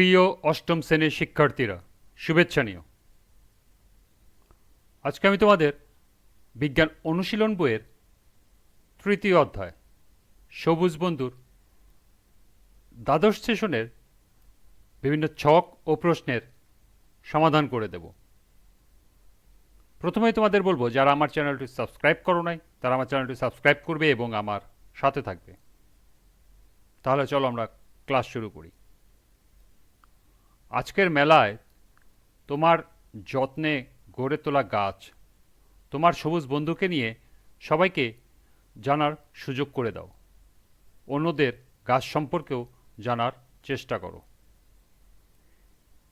প্রিয় অষ্টম শ্রেণির শিক্ষার্থীরা, শুভেচ্ছা নিও। আজকে আমি তোমাদের বিজ্ঞান অনুশীলন বইয়ের তৃতীয় অধ্যায়, সবুজ বন্ধুর দ্বাদশ সেশনের বিভিন্ন ছক ও প্রশ্নের সমাধান করে দেব। প্রথমেই তোমাদের বলব, যারা আমার চ্যানেলটি সাবস্ক্রাইব করো নাই, তারা আমার চ্যানেলটি সাবস্ক্রাইব করবে এবং আমার সাথে থাকবে। তাহলে চলো আমরা ক্লাস শুরু করি। আজকের মেলায় তোমার যত্নে গড়ে তোলা গাছ, তোমার সবুজ বন্ধুকে নিয়ে সবাইকে জানার সুযোগ করে দাও। অন্যদের গাছ সম্পর্কেও জানার চেষ্টা করো।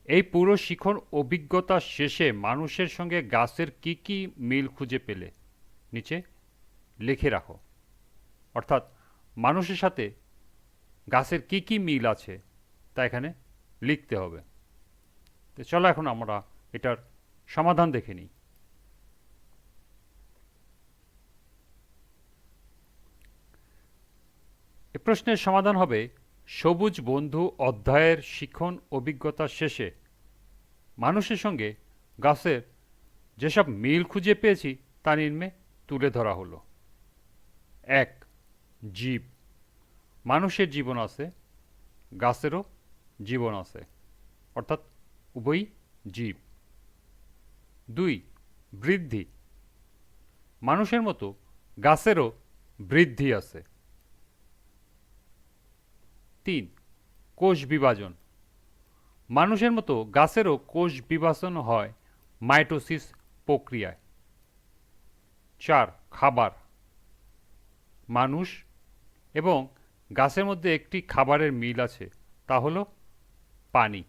এই পুরো শিখন অভিজ্ঞতা শেষে মানুষের সঙ্গে গাছের কি কি মিল খুঁজে পেলে, নিচে লিখে রাখো। অর্থাৎ মানুষের সাথে গাছের কি কি মিল আছে, তা এখানে লিখতে হবে। তো চলো এখন আমরা এটার সমাধান দেখে নিই। এ প্রশ্নের সমাধান হবে, সবুজ বন্ধু অধ্যায়ের শিখন অভিজ্ঞতা শেষে। মানুষের সঙ্গে গাছের যেসব মিল খুঁজে পেয়েছি, তা নিম্নে তুলে ধরা হলো। এক, জীব। মানুষের জীবন আছে, গাছেরও জীবন আছে। অর্থাৎ উভয়ই জীব। দুই, বৃদ্ধি। মানুষের মতো গাছেরও বৃদ্ধি আছে। তিন, কোষ বিভাজন। মানুষের মতো গাছেরও কোষ বিভাজন হয় মাইটোসিস প্রক্রিয়ায়। চার, খাবার। মানুষ এবং গাছের মধ্যে একটি খাবারের মিল আছে, তা হলো পানি।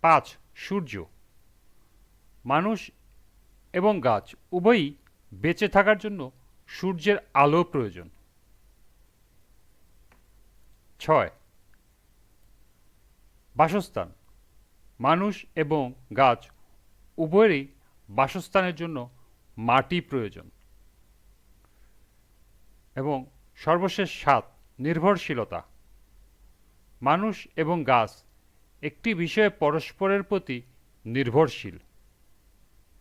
পাঁচ, সূর্য। মানুষ এবং গাছ উভয়ই বেঁচে থাকার জন্য সূর্যের আলো প্রয়োজন। ছয়, বাসস্থান। মানুষ এবং গাছ উভয়েরই বাসস্থানের জন্য মাটি প্রয়োজন। এবং সর্বশেষ সাত, নির্ভরশীলতা। মানুষ এবং গাছ একটি বিষয়ে পরস্পরের প্রতি নির্ভরশীল।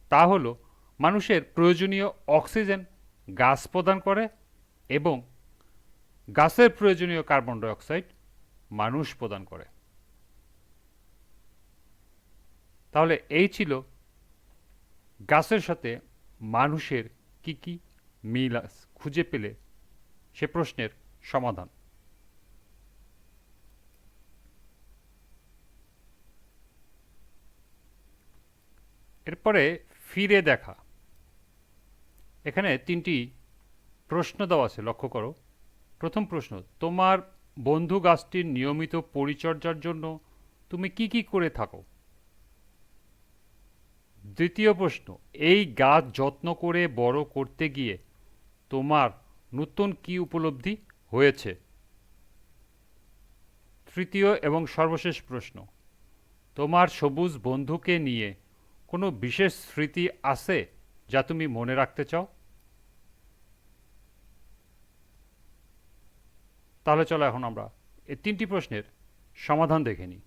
তা হল, মানুষের প্রয়োজনীয় অক্সিজেন গাছ প্রদান করে এবং গাছের প্রয়োজনীয় কার্বন ডাইঅক্সাইড মানুষ প্রদান করে। তাহলে এই ছিল গাছের সাথে মানুষের কি কি মিল খুঁজে পেলে সে প্রশ্নের সমাধান। এরপরে ফিরে দেখা। এখানে তিনটি প্রশ্ন দেওয়া আছে, লক্ষ্য করো। প্রথম প্রশ্ন, তোমার বন্ধু গাছটির নিয়মিত পরিচর্যার জন্য তুমি কি কি করে থাকো? দ্বিতীয় প্রশ্ন, এই গাছ যত্ন করে বড় করতে গিয়ে তোমার নতুন কি উপলব্ধি হয়েছে? তৃতীয় এবং সর্বশেষ প্রশ্ন, তোমার সবুজ বন্ধুকে নিয়ে কোনো বিশেষ স্মৃতি আছে যা তুমি মনে রাখতে চাও? তাহলে চলো এখন আমরা এই তিনটি প্রশ্নের সমাধান দেখে নিই।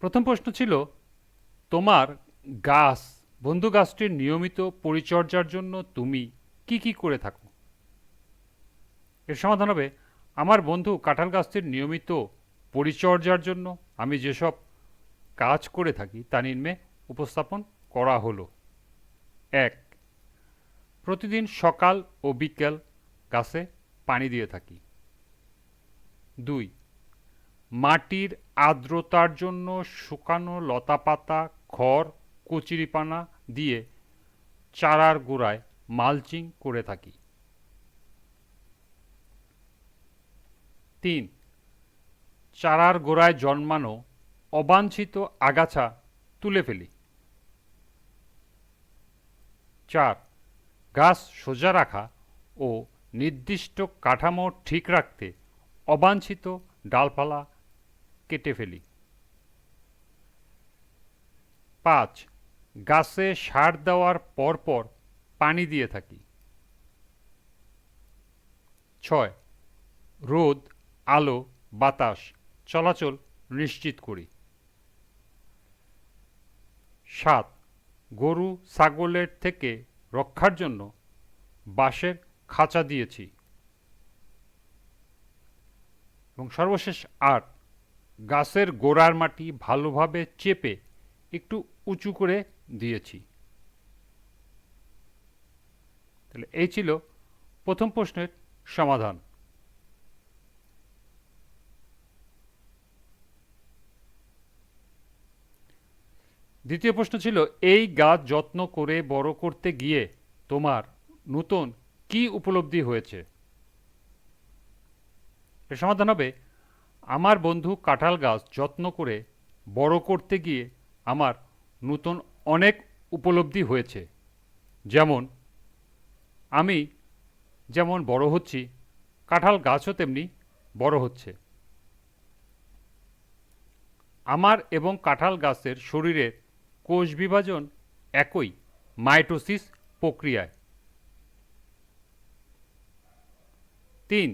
প্রথম প্রশ্ন ছিল, তোমার গাছ, বন্ধু গাছটির নিয়মিত পরিচর্যার জন্য তুমি কি কি করে থাকো? এর সমাধান হবে আমার বন্ধু কাঁঠাল গাছটির নিয়মিত পরিচর্যার জন্য। আমি যেসব কাজ করে থাকি, তা নিম্নে উপস্থাপন করা হলো। এক, প্রতিদিন সকাল ও বিকেল গাছে পানি দিয়ে থাকি। দুই, মাটির আর্দ্রতার জন্য শুকানো লতাপাতা, খড়, কচুরিপানা দিয়ে চারার গোড়ায় মালচিং করে থাকি। তিন, চারার গোড়ায় জন্মানো অবাঞ্ছিত আগাছা তুলে ফেলি। চার, গাছ সোজা রাখা ও নির্দিষ্ট কাঠামো ঠিক রাখতে অবাঞ্ছিত ডালপালা কেটে ফেলি। পাঁচ, গাছে সার দেওয়ার পরপর পানি দিয়ে থাকি। ছয়, রোদ আলো, বাতাস, চলাচল নিশ্চিত করি। সাত, গরু, ছাগলের থেকে রক্ষার জন্য বাঁশের খাঁচা দিয়েছি। এবং সর্বশেষ আট, গাছের গোড়ার মাটি ভালোভাবে চেপে একটু উঁচু করে দিয়েছি। তাহলে এই ছিল প্রথম প্রশ্নের সমাধান। দ্বিতীয় প্রশ্ন ছিল, এই গাছ যত্ন করে বড় করতে গিয়ে তোমার নতুন কি উপলব্ধি হয়েছে? এর সমাধান হবে, আমার বন্ধু কাঁঠাল গাছ যত্ন করে বড় করতে গিয়ে আমার নতুন অনেক উপলব্ধি হয়েছে। যেমন, আমি যেমন বড় হচ্ছি, কাঁঠাল গাছও তেমনি বড় হচ্ছে। আমার এবং কাঁঠাল গাছের শরীরের কোষ বিভাজন একই মাইটোসিস প্রক্রিয়ায়। তিন,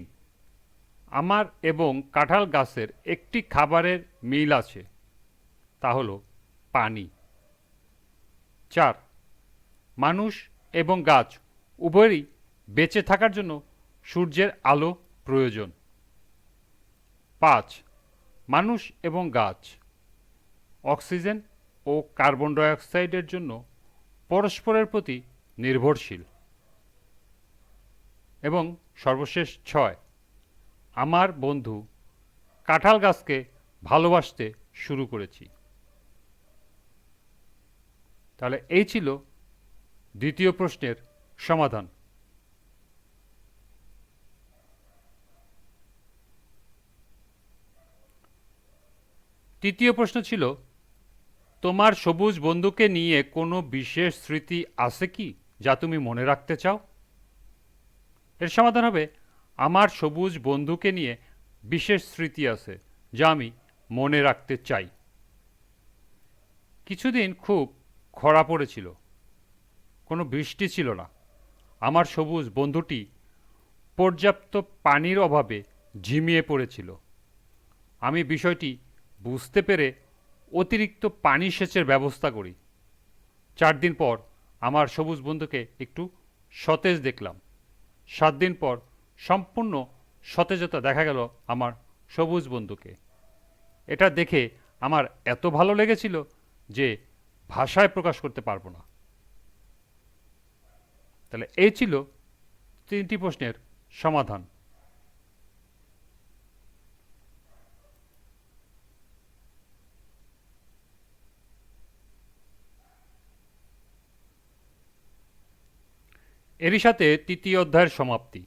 আমার এবং কাঁঠাল গাছের একটি খাবারের মিল আছে, তা হলো পানি। চার, মানুষ এবং গাছ উভয়ই বেঁচে থাকার জন্য সূর্যের আলো প্রয়োজন। পাঁচ, মানুষ এবং গাছ, অক্সিজেন ও কার্বন ডাইঅক্সাইডের জন্য পরস্পরের প্রতি নির্ভরশীল। এবং সর্বশেষ ছয়, আমার বন্ধু কাঁঠাল গাছকে ভালোবাসতে শুরু করেছি। তাহলে এই ছিল দ্বিতীয় প্রশ্নের সমাধান। তৃতীয় প্রশ্ন ছিল তোমার সবুজ বন্ধুকে নিয়ে কোনো বিশেষ স্মৃতি আছে কি যা তুমি মনে রাখতে চাও? এর সমাধান হবে, আমার সবুজ বন্ধুকে নিয়ে বিশেষ স্মৃতি আছে যা আমি মনে রাখতে চাই। কিছুদিন খুব খরা পড়েছিল, কোনো বৃষ্টি ছিল না। আমার সবুজ বন্ধুটি পর্যাপ্ত পানির অভাবে ঝিমিয়ে পড়েছিল। আমি বিষয়টি বুঝতে পেরে অতিরিক্ত পানি সেচের ব্যবস্থা করি। চার দিন পর আমার সবুজ বন্ধুকে একটু সতেজ দেখলাম। সাত দিন পর সম্পূর্ণ সতেজতা দেখা গেল আমার সবুজ বন্ধুকে। এটা দেখে আমার এত ভালো লেগেছিল যে ভাষায় প্রকাশ করতে পারব না। তাহলে এই ছিল তিনটি প্রশ্নের সমাধান। এরই সাথে তৃতীয় অধ্যায়ের সমাপ্তি।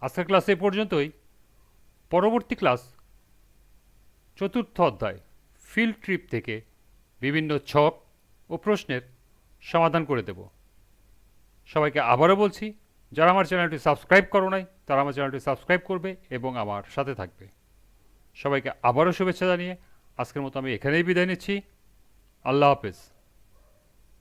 আজকের ক্লাস এ পর্যন্তই। পরবর্তী ক্লাস, চতুর্থ অধ্যায় ফিল্ড ট্রিপ থেকে বিভিন্ন ছক ও প্রশ্নের সমাধান করে দেব। সবাইকে আবারও বলছি, যারা আমার চ্যানেলটি সাবস্ক্রাইব করো নাই, তারা আমার চ্যানেলটি সাবস্ক্রাইব করবে এবং আমার সাথে থাকবে। সবাইকে আবারও শুভেচ্ছা জানিয়ে আজকের মতো আমি এখানেই বিদায় নিচ্ছি। আল্লাহ হাফেজ।